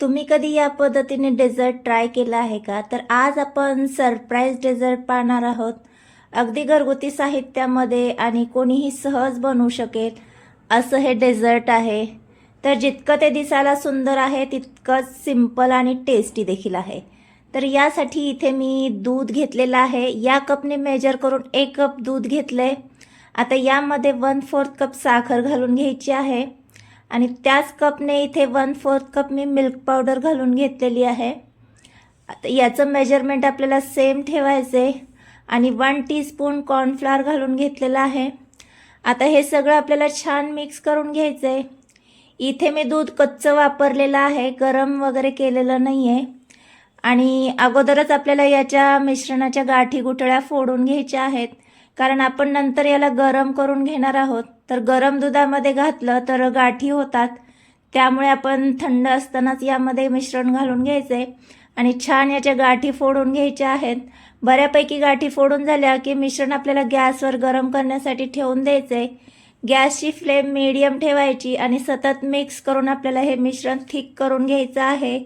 तुम्ही कधी या पद्धतीने डेझर्ट ट्राय केला आहे का? तर आज आपण सरप्राईज डेझर्ट पाहणार आहोत. अगदी घरगुती साहित्यामध्ये आणि कोणीही सहज बनवू शकेल असं हे डेझर्ट आहे. तर जितकं ते दिसायला सुंदर आहे तितकंच सिंपल आणि टेस्टी देखील आहे. तर यासाठी इथे मी दूध घेतलेलं आहे. या कपने मेजर करून एक कप दूध घेतलं आहे आता यामध्ये वन फोर्थ कप साखर घालून घ्यायची आहे. आणि त्याच कपने इथे वन फोर्थ कप मी मिल्क पावडर घालून घेतलेली आहे. आता याचं मेजरमेंट आपल्याला सेम ठेवायचं आहे आणि वन टीस्पून कॉर्नफ्लॉवर घालून घेतलेलं आहे. आता हे सगळं आपल्याला छान मिक्स करून घ्यायचं आहे इथे मी दूध कच्चं वापरलेलं आहे गरम वगैरे केलेलं नाही आहे आणि अगोदरच आपल्याला याच्या मिश्रणाच्या गाठी गुठळ्या फोडून घ्यायच्या आहेत. कारण आपण नंतर याला गरम करून घेणार आहोत. तर गरम दुधामध्ये घातलं तर गाठी होतात. त्यामुळे आपण थंड असतानाच यामध्ये मिश्रण घालून घ्यायचे आणि छान याच्या गाठी फोडून घ्यायच्या आहेत. बऱ्यापैकी गाठी फोडून झाल्या की मिश्रण आपल्याला गॅसवर गरम करण्यासाठी ठेवून द्यायचे. गॅसची फ्लेम मीडियम ठेवायची आणि सतत मिक्स करून आपल्याला हे मिश्रण थिक करून घ्यायचं आहे.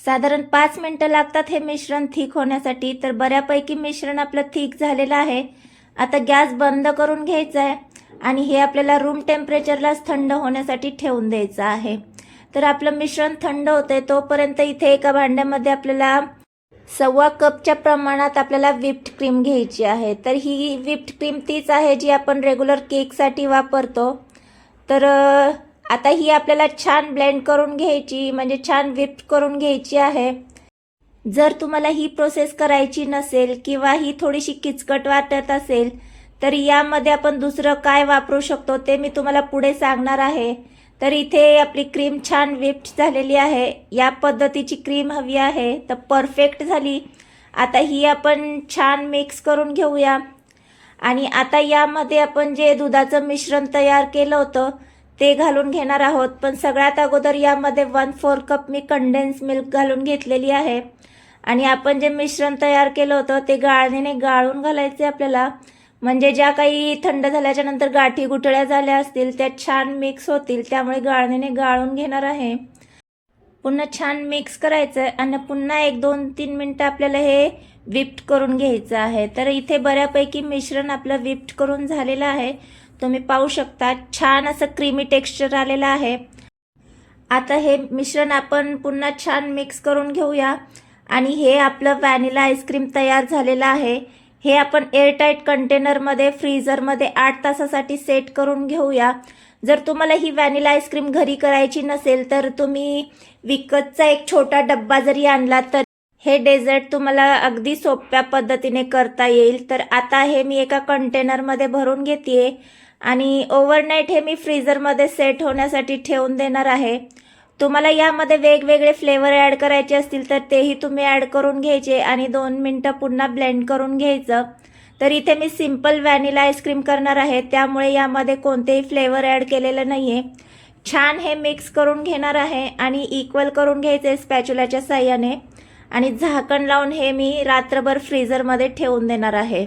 साधारण पाच मिनटं लागतात हे मिश्रण थिक होण्यासाठी तर बऱ्यापैकी मिश्रण आपलं थिक झालेलं आहे. आता गॅस बंद करून घ्यायचा आहे आणि हे आपल्याला रूम टेम्परेचरलाच थंड होण्यासाठी ठेवून द्यायचं आहे. तर आपलं मिश्रण थंड होतंय तोपर्यंत इथे एका भांड्यामध्ये आपल्याला सव्वा कपच्या प्रमाणात आपल्याला विप्ड क्रीम घ्यायची आहे. तर ही विप्ड क्रीम तीच आहे जी आपण रेग्युलर केकसाठी वापरतो. तर आता ही आपल्याला छान ब्लेंड करून घ्यायची म्हणजे छान विप्ड करून घ्यायची आहे. जर तुम्हाला ही प्रोसेस करायची नसेल किंवा ही थोडीशी किचकट वाटत असेल तर यामध्ये आपण दुसरं काय वापरू शकतो ते मी तुम्हाला पुढे सांगणार आहे. तर इथे आपली क्रीम छान विप्ट झालेली आहे. या पद्धतीची क्रीम हवी आहे. तर परफेक्ट झाली. आता ही आपण छान मिक्स करून घेऊया. आणि आता यामध्ये आपण जे दुधाचं मिश्रण तयार केलं होतं ते घालून घेणार आहोत. पण सगळ्यात अगोदर यामध्ये वन फोर कप मी कंडेन्स मिल्क घालून घेतलेली आहे. आणि आपण जे मिश्रण तयार केलं होतं ते गाळणीने गाळून घालायचे आपल्याला. म्हणजे ज्या काही थंड झाल्याच्यानंतर गाठी गुठळ्या झाल्या असतील त्या छान मिक्स होतील त्यामुळे गाळणीने गाळून घेणार आहे. पुन्हा छान मिक्स करायचं आहे आणि पुन्हा एक दोन तीन मिनटं आपल्याला हे विप्ट करून घ्यायचं आहे. तर इथे बऱ्यापैकी मिश्रण आपलं विप्ट करून झालेलं आहे. तुम्ही पाहू शकता छान असं क्रीमी टेक्स्चर आलेलं आहे. आता हे मिश्रण आपण पुन्हा छान मिक्स करून घेऊया. आणि हे आपलं व्हॅनिला आईस्क्रीम तयार झालेलं आहे. हे आपण एअरटाईट कंटेनरमध्ये फ्रीझरमध्ये आठ तासासाठी सेट करून घेऊया. जर तुम्हाला ही व्हॅनिला आईस्क्रीम घरी करायची नसेल तर तुम्ही विकतचा एक छोटा डब्बा जरी आणला तर हे डेझर्ट तुम्हाला अगदी सोप्या पद्धतीने करता येईल. तर आता हे मी एका कंटेनरमध्ये भरून घेते आणि ओव्हरनाईट हे मी फ्रीझरमध्ये सेट होण्यासाठी ठेवून देणार आहे. तुम्हाला यामध्ये वेगवेगळे फ्लेवर ॲड करायचे असतील तर तेही तुम्ही ॲड करून घ्यायचे आणि दोन मिनटं पुन्हा ब्लेंड करून घ्यायचं. तर इथे मी सिंपल व्हॅनिला आईस्क्रीम करणार आहे. त्यामुळे यामध्ये कोणतेही फ्लेवर ॲड केलेलं नाही आहे छान हे मिक्स करून घेणार आहे आणि इक्वल करून घ्यायचे स्पॅच्युलाच्या साह्याने. आणि झाकण लावून हे मी रात्रभर फ्रीझरमध्ये ठेवून देणार आहे.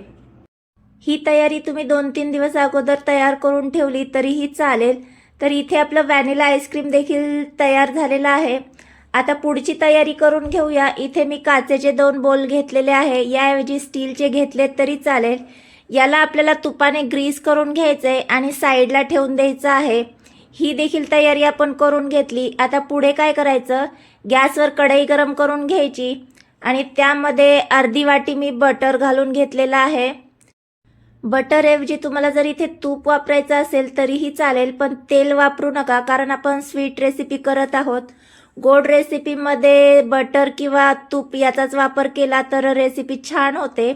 ही तयारी तुम्ही दोन तीन दिवस अगोदर तयार करून ठेवली तरीही चालेल. तर इथे आपलं व्हॅनिला आईस्क्रीम देखील तयार झालेलं आहे. आता पुढची तयारी करून घेऊया. इथे मी काचेचे दोन बोल घेतलेले आहे. याऐवजी स्टीलचे घेतले तरी चालेल. याला आपल्याला तुपाने ग्रीस करून घ्यायचं आहे आणि साईडला ठेवून द्यायचं आहे. ही देखील तयारी आपण करून घेतली. आता पुढे काय करायचं? गॅसवर कढई गरम करून घ्यायची. आणि त्यामध्ये अर्धी वाटी मी बटर घालून घेतलेलं आहे. बटरऐवजी तुम्हाला जर इथे तूप वापरायचं असेल तरीही चालेल पण तेल वापरू नका कारण आपण स्वीट रेसिपी करत आहोत. गोड रेसिपीमध्ये बटर किंवा तूप याचाच वापर केला तर रेसिपी छान होते.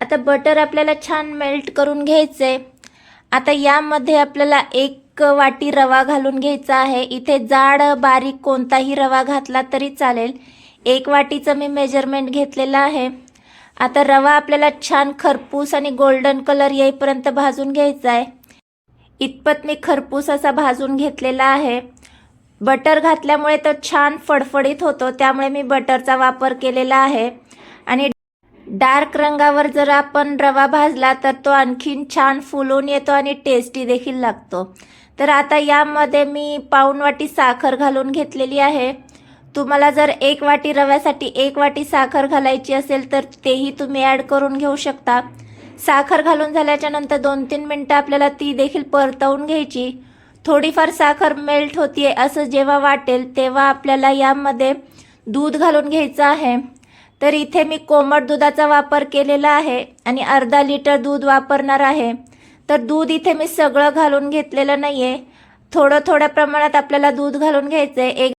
आता बटर आपल्याला छान मेल्ट करून घ्यायचे आता यामध्ये आपल्याला एक वाटी रवा घालून घ्यायचा आहे. इथे जाड बारीक कोणताही रवा घातला तरी चालेल. एक वाटीचं मी मेजरमेंट घेतलेलं आहे. आता रवा आपल्याला छान खरपूस आणि गोल्डन कलर येईपर्यंत भाजून घ्यायचा आहे. इतपत मी खरपूस असा भाजून घेतलेला आहे. बटर घातल्यामुळे तो छान फडफडीत होतो त्यामुळे मी बटरचा वापर केलेला आहे. आणि डार्क रंगावर जर आपण रवा भाजला तर तो आणखीन छान फुलून येतो आणि टेस्टी देखील लागतो. तर आता यामध्ये मी पाऊण वाटी साखर घालून घेतलेली आहे. तुम्हाला जर एक वाटी रव्यासाठी एक वाटी साखर घालायची असेल तर तेही तुम्ही ॲड करून घेऊ शकता. साखर घालून झाल्याच्यानंतर दोन तीन मिनटं आपल्याला ती देखील परतवून घ्यायची. थोडीफार साखर मेल्ट होतीये असं जेव्हा वाटेल तेव्हा आपल्याला यामध्ये दूध घालून घ्यायचं आहे. तर इथे मी कोमट दुधाचा वापर केलेला आहे आणि अर्धा लिटर दूध वापरणार आहे. तर दूध इथे मी सगळं घालून घेतलेलं नाही आहे थोडं थोड्या प्रमाणात आपल्याला दूध घालून घ्यायचं आहे एक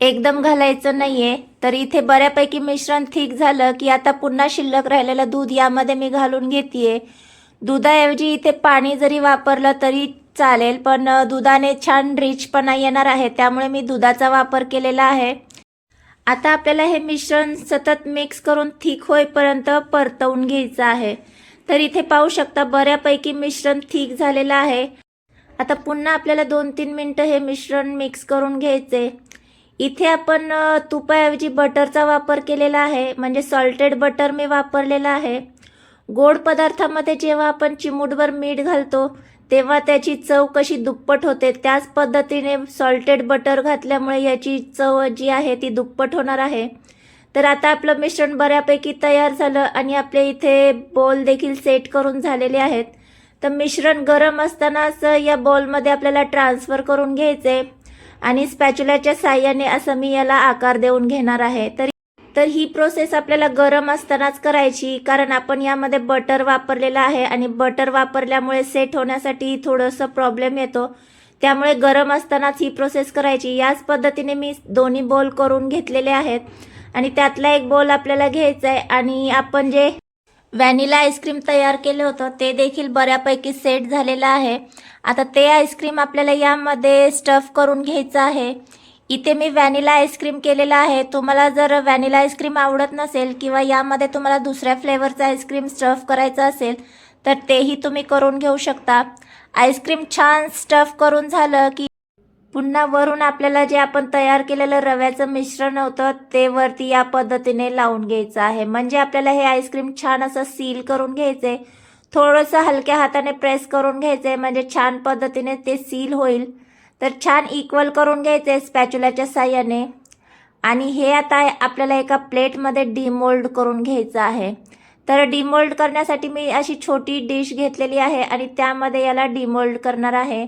एकदम घालायचं नाहीये. तर इथे बऱ्यापैकी मिश्रण थिक झालं की आता पुन्हा शिल्लक राहिलेलं दूध यामध्ये मी घालून घेतेय. दुधाऐवजी इथे पाणी जरी वापरलं तरी चालेल पण दुधाने छान रिचपणा येणार आहे त्यामुळे मी दुधाचा वापर केलेला आहे. आता आपल्याला हे मिश्रण सतत मिक्स करून थिक होईपर्यंत परतवून घ्यायचं आहे. तर इथे पाहू शकता बऱ्यापैकी मिश्रण थिक झालेलं आहे. आता पुन्हा आपल्याला दोन तीन मिनटं हे मिश्रण मिक्स करून घ्यायचे. इथे आपण तुपाऐवजी बटरचा वापर केलेला आहे. म्हणजे सॉल्टेड बटर मी वापरलेला आहे. गोड पदार्थामध्ये जेव्हा आपण चिमूटभर मीठ घालतो तेव्हा त्याची चव कशी दुप्पट होते त्याच पद्धतीने सॉल्टेड बटर घातल्यामुळे याची चव जी आहे ती दुप्पट होणार आहे. तर आता आपलं मिश्रण बऱ्यापैकी तयार झालं आणि आपले इथे बॉल देखील सेट करून झालेले आहेत. तर मिश्रण गरम असतानाच या बॉलमध्ये आपल्याला ट्रान्सफर करून घ्यायचे. आणि स्पॅच्युलाच्या साह्याने असं मी याला आकार देऊन घेणार आहे. तर तर ही प्रोसेस आपल्याला गरम असतानाच करायची कारण आपण यामध्ये बटर वापरलेलं आहे आणि बटर वापरल्यामुळे सेट होण्यासाठी थोडंसं प्रॉब्लेम येतो. त्यामुळे गरम असतानाच ही प्रोसेस करायची. याच पद्धतीने मी दोन्ही बोल करून घेतलेले आहेत. आणि त्यातला एक बोल आपल्याला घ्यायचा आहे आणि आपण जे व्हॅनिला आईस्क्रीम तयार केलं होतं. ते देखील बऱ्यापैकी सेट झालेलं आहे. आता ते आईस्क्रीम आपल्याला यामध्ये स्टफ करून घ्यायचं आहे. इथे मी व्हॅनिला आईस्क्रीम केलेलं आहे. तुम्हाला जर व्हॅनिला आईस्क्रीम आवडत नसेल किंवा यामध्ये तुम्हाला दुसऱ्या फ्लेवरचं आईस्क्रीम स्टफ करायचं असेल तर तेही तुम्ही करून घेऊ शकता. आईस्क्रीम छान स्टफ करून झालं की पुन्हा वरून आपल्याला जे आपण तयार केलेलं रव्याचं मिश्रण होतं ते वरती या पद्धतीने लावून घ्यायचं आहे. म्हणजे आपल्याला हे आईस्क्रीम छान असं सील करून घ्यायचे थोडंसं हलक्या हाताने प्रेस करून घ्यायचे म्हणजे छान पद्धतीने ते सील होईल. तर छान इक्वल करून घ्यायचे स्पॅच्युलाच्या साह्याने. आणि हे आता आपल्याला एका प्लेटमध्ये डिमोल्ड करून घ्यायचं आहे. तर डिमोल्ड करण्यासाठी मी अशी छोटी डिश घेतलेली आहे आणि त्यामध्ये याला डिमोल्ड करणार आहे.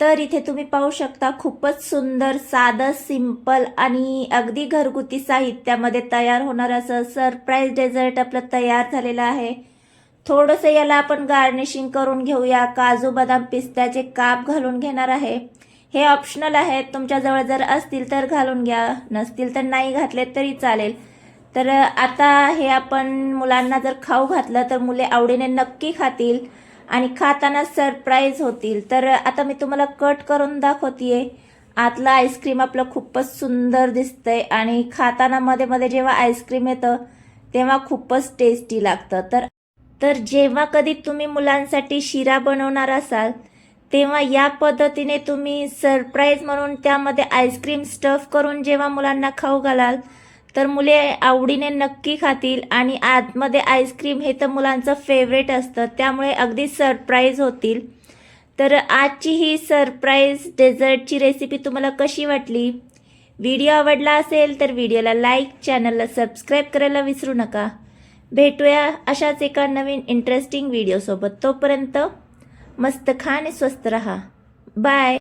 तर इथे तुम्ही पाहू शकता खूपच सुंदर साधं सिंपल आणि अगदी घरगुती साहित्यामध्ये तयार होणार असं सरप्राईज डेझर्ट आपलं तयार झालेलं आहे. थोडंसं याला आपण गार्निशिंग करून घेऊया काजू बदाम पिस्त्याचे काप घालून घेणार आहे. हे ऑप्शनल आहे तुमच्याजवळ जर असतील तर घालून घ्या नसतील तर नाही घातले तरी चालेल. तर आता हे आपण मुलांना जर खाऊ घातलं तर मुले आवडीने नक्की खातील. आणि खाताना सरप्राईज होतील. तर आता मी तुम्हाला कट करून दाखवतीये. आतलं आईस्क्रीम आपलं खूपच सुंदर दिसतंय आणि खाताना मध्ये मध्ये जेव्हा आईस्क्रीम येतं तेव्हा खूपच टेस्टी लागतं. तर तर जेव्हा कधी तुम्ही मुलांसाठी शिरा बनवणार असाल तेव्हा या पद्धतीने तुम्ही सरप्राईज म्हणून त्यामध्ये आईस्क्रीम स्टफ करून जेव्हा मुलांना खाऊ घालाल तर मुले आवडीने नक्की खातील आणि आतमध्ये आईस्क्रीम हे तर मुलांचं फेवरेट असतं. त्यामुळे अगदी सरप्राईज होतील. तर आजची ही सरप्राईज डेझर्टची रेसिपी तुम्हाला कशी वाटली? व्हिडिओ आवडला असेल तर व्हिडिओला लाईक चॅनलला सबस्क्राईब करायला विसरू नका. भेटूया अशाच एका नवीन इंटरेस्टिंग व्हिडिओसोबत तोपर्यंत मस्त खा आणि स्वस्त रहा. बाय